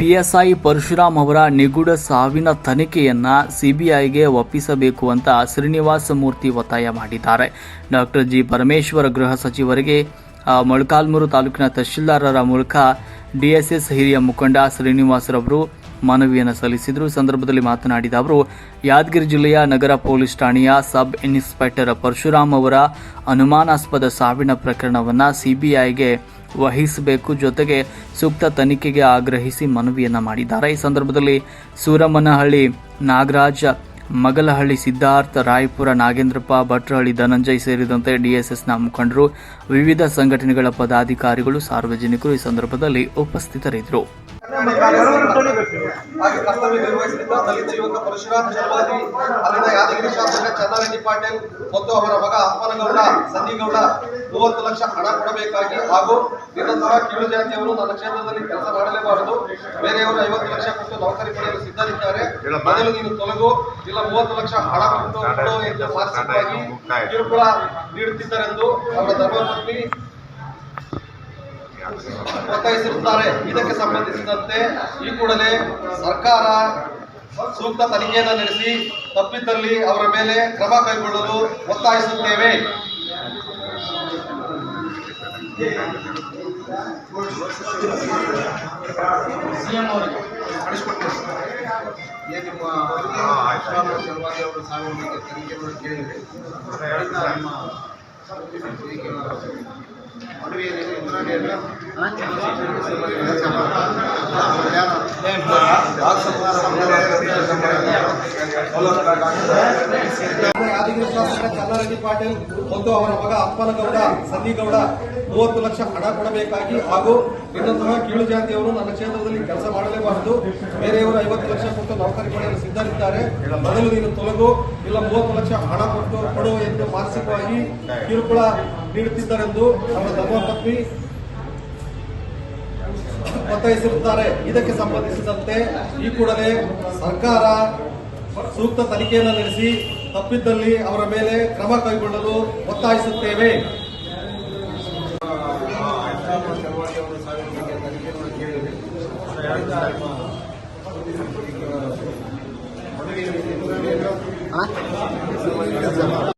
PSI Parashuram ಅವರ ನಿಗೂಢ ಸಾವಿನ ತನಿಖೆಯನ್ನ ಸಿಬಿಐಗೆ ಒಪ್ಪಿಸಬೇಕು ಅಂತ ಶ್ರೀನಿವಾಸ ಮೂರ್ತಿ ಒತ್ತಾಯ ಮಾಡಿದ್ದಾರೆ. ಡಾಕ್ಟರ್ ಜಿ ಪರಮೇಶ್ವರ ಗೃಹ ಸಚಿವರಿಗೆ ಮೊಳಕಾಲ್ಮೂರು ತಾಲೂಕಿನ ತಹಶೀಲ್ದಾರರ ಮೂಲಕ ಡಿಎಸ್ಎಸ್ ಹಿರಿಯ ಮುಖಂಡ ಶ್ರೀನಿವಾಸರವರು ಮನವಿಯನ್ನು ಸಲ್ಲಿಸಿದರು. ಸಂದರ್ಭದಲ್ಲಿ ಮಾತನಾಡಿದ ಅವರು, ಯಾದಗಿರಿ ಜಿಲ್ಲೆಯ ನಗರ ಪೊಲೀಸ್ ಠಾಣೆಯ ಸಬ್ ಇನ್ಸ್ಪೆಕ್ಟರ್ ಪರಶುರಾಮ್ ಅವರ ಅನುಮಾನಾಸ್ಪದ ಸಾವಿನ ಪ್ರಕರಣವನ್ನು ಸಿಬಿಐಗೆ ವಹಿಸಬೇಕು. ಜೊತೆಗೆ ಸೂಕ್ತ ತನಿಖೆಗೆ ಆಗ್ರಹಿಸಿ ಮನವಿಯನ್ನ ಮಾಡಿದ್ದಾರೆ. ಈ ಸಂದರ್ಭದಲ್ಲಿ ಸೂರಮ್ಮನಹಳ್ಳಿ ನಾಗರಾಜ, ಮಗಲಹಳ್ಳಿ ಸಿದ್ಧಾರ್ಥ, ರಾಯಪುರ ನಾಗೇಂದ್ರಪ್ಪ, ಭಟ್ರಹಳ್ಳಿ ಧನಂಜಯ್ ಸೇರಿದಂತೆ ಡಿಎಸ್ಎಸ್ನ ಮುಖಂಡರು, ವಿವಿಧ ಸಂಘಟನೆಗಳ ಪದಾಧಿಕಾರಿಗಳು, ಸಾರ್ವಜನಿಕರು ಈ ಸಂದರ್ಭದಲ್ಲಿ ಉಪಸ್ಥಿತರಿದ್ದರು. ಹಾಗೆ ಕರ್ತವ್ಯ ನಿರ್ವಹಿಸುತ್ತಿದ್ದ ದಲಿತ ಯುವಕ ಪರಶುರಾಮ್ ಚಲವಾದಿ ಅಲ್ಲಿನ ಯಾದಗಿರಿ ಶಾಸಕ ಚನ್ನಾರೆಡ್ಡಿ ಪಾಟೀಲ್ ಮತ್ತು ಅವರ ಮಗ ಅಪ್ಪನಗೌಡ ಸನ್ನಿಗೌಡ ಮೂವತ್ತು ಲಕ್ಷ ಹಣ ಕೊಡಬೇಕಾಗಿ ಹಾಗೂ ನಿರಂತರ ಕೀಳು ಜಾತಿಯವರು ನನ್ನ ಕ್ಷೇತ್ರದಲ್ಲಿ ಕೆಲಸ ಮಾಡಲೇಬಾರದು. ಬೇರೆಯವರು ಐವತ್ತು ಲಕ್ಷ ಕೊಟ್ಟು ನೌಕರಿ ಪಡೆಯಲು ಸಿದ್ಧರಿದ್ದಾರೆ. ಮೊದಲು ನೀನು ತೊಲಗು. ಇಲ್ಲ ಮೂವತ್ತು ಲಕ್ಷ ಹಣ ಕೊಟ್ಟು ಎಂದು ಮಾನಸಿಕವಾಗಿ ಕಿರುಕುಳ ನೀಡುತ್ತಿದ್ದರೆಂದು ಅವರ ಧರ್ಮಪತ್ನಿ ಒತ್ತಾಯಿಸಿರುತ್ತಾರೆ. ಇದಕ್ಕೆ ಸಂಬಂಧಿಸಿದಂತೆ ಈ ಕೂಡಲೇ ಸರ್ಕಾರ ಸೂಕ್ತ ತನಿಖೆಯನ್ನು ನಡೆಸಿ ತಪ್ಪಿದ್ದಲ್ಲಿ ಅವರ ಮೇಲೆ ಕ್ರಮ ಕೈಗೊಳ್ಳಲು ಒತ್ತಾಯಿಸುತ್ತೇವೆ. ಏನು ನಿಮ್ಮ ಆಶ್ರಮ ಸಲುವಾಗಿ ಅವರು ಸಾವಿರ ಕೇಳಿದರೆ ನಿಮ್ಮ ಈಗ ಮನವಿ ಏನಿದೆ ಇಂದಿರಾ ಯಾದಗಿರಿ ಶಾಸಕ ಚನ್ನಾರೆಡ್ಡಿ ಪಾಟೀಲ್ ಮತ್ತು ಅವರ ಮಗ ಅಪ್ಪನಗೌಡ ಸಂದಿಗೌಡ ಮೂವತ್ತು ಲಕ್ಷ ಹಣ ಕೊಡಬೇಕಾಗಿ ಹಾಗೂ ಇನ್ನೊಂದು ಕೀಳು ಜಾತಿಯವರು ನನ್ನ ಕ್ಷೇತ್ರದಲ್ಲಿ ಕೆಲಸ ಮಾಡಲೇಬಾರದು. ಬೇರೆಯವರು ಐವತ್ತು ಲಕ್ಷ ಕೊಟ್ಟು ನೌಕರಿ ಪಡೆಯಲು ಸಿದ್ಧರಿದ್ದಾರೆ. ಮೊದಲು ನೀನು ತೊಲಗು, ಇಲ್ಲ ಮೂವತ್ತು ಲಕ್ಷ ಹಣ ಕೊಟ್ಟು ಕೊಡು ಎಂದು ಮಾನಸಿಕವಾಗಿ ಕಿರುಕುಳ ನೀಡುತ್ತಿದ್ದರೆಂದು ನಮ್ಮ ಧರ್ಮಪತ್ನಿ ಒತ್ತಾಯಿಸಿರುತ್ತಾರೆ. ಇದಕ್ಕೆ ಸಂಬಂಧಿಸಿದಂತೆ ಈ ಕೂಡಲೇ ಸರ್ಕಾರ ಸೂಕ್ತ ತನಿಖೆಯನ್ನು ನಡೆಸಿ ತಪ್ಪಿದ್ದಲ್ಲಿ ಅವರ ಮೇಲೆ ಕ್ರಮ ಕೈಗೊಳ್ಳಲು ಒತ್ತಾಯಿಸುತ್ತೇವೆ